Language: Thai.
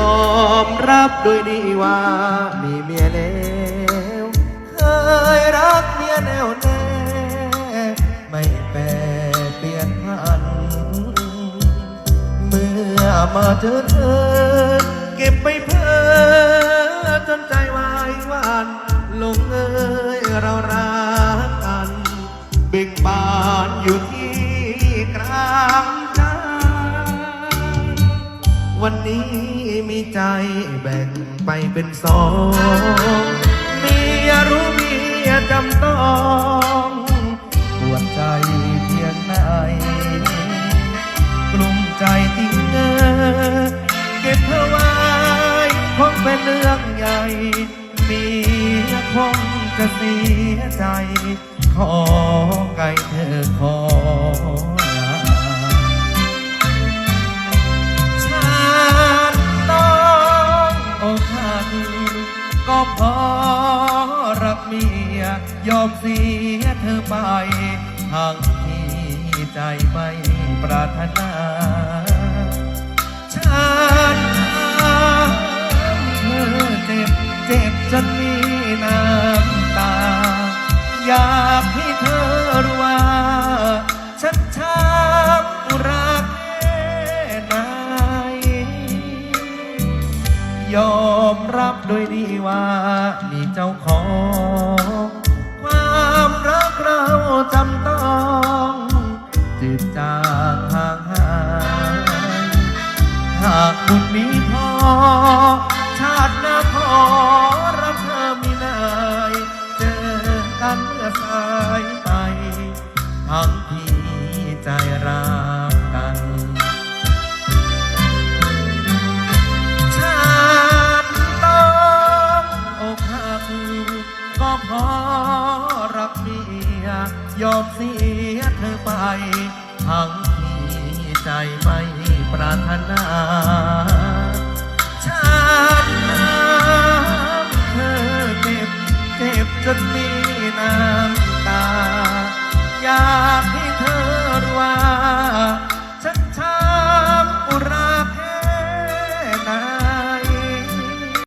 ยอมรับโดยดีว่า มีเมียแล้วเคยรักเมียแน่วแน่ไม่แปรเปลี่ยนพัน เมื่อมาเจอเธอ เก็บไปเพ้อจนใจวายวานลงเอยเรารักกันเบ่งบานอยู่ที่กลางใจวันนี้ มีใจแบ่งไปเป็นสองเมียรู้เมียจำต้องปวดใจเพียงไหนกลุ่มใจจริงเนอเก็บเธอไว้คงเป็นเรื่องใหญ่เมียคงจะเสียใจ ขอไกลเธอขอ ก็เพอรักเมีย ยอมเสียเธอไปทั้งที่ใจไม่ปรารถนาฉันทำเธอเจ็บเจ็บจนมีน้ำตา อยากให้เธอรู้ว่า ฉันช้ำรักแค่ไหนยอม มรับโดยดีว่ามีเจ้าของ ความรักเราจำต้องจืดจางห่างหายหากบุญมีพอ ชาติหน้าขอรับเธอมีนายเจอกันเมื่อสายไปทั้งที่ใจรัก ยอมเสียเธอไปทั้งที่ใจไม่ปรารถนาฉัน